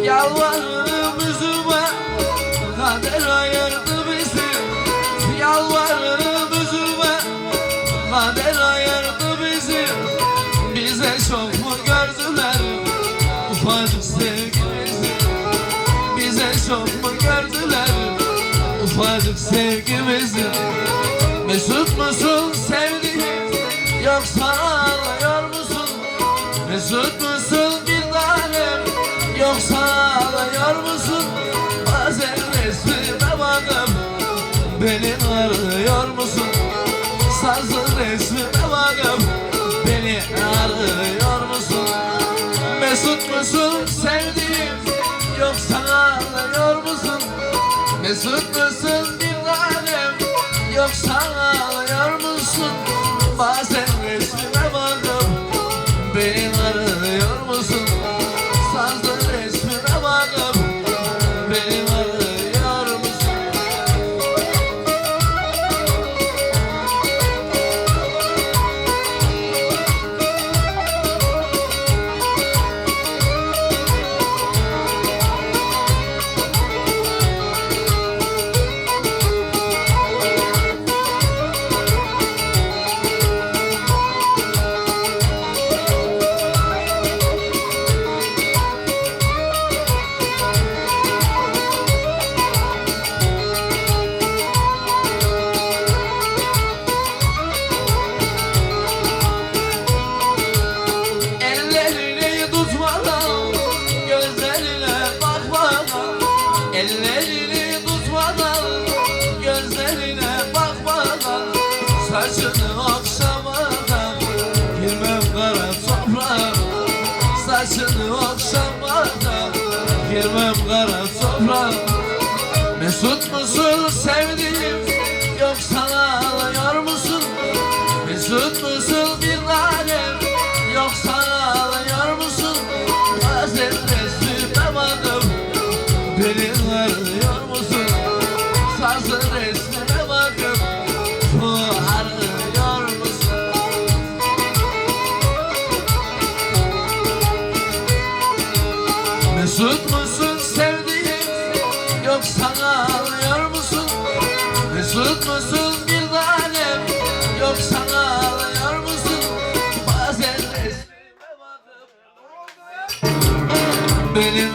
Yalvarırım üzülme Kader ayırdı bizi. Yalvarırım üzülme Kader ayırdı bizi. Bize çok mu gördüler Ufacık sevgimizi? Bize çok mu gördüler Ufacık sevgimizi? Mesut musun sevdiğim Yoksa ağlıyor musun? Mesut musun Beni arıyor musun? Sazlı resmime bakıp Beni arıyor musun? Mesut musun sevdiğim? Yoksa ağlıyor musun? Mesut musun bir tanem Yoksa ağlıyor musun? Bazen resmime bakıp Beni arıyor Saçını okşamadan Girmem kara Mesut musun sevdiğim? Yoksa ağlıyor musun? Mesut musun Mesut musun sevdiğim yok sana ağlıyor musun? Mesut musun bir tanem yok sana ağlıyor musun? Bazen resmime bakıp benim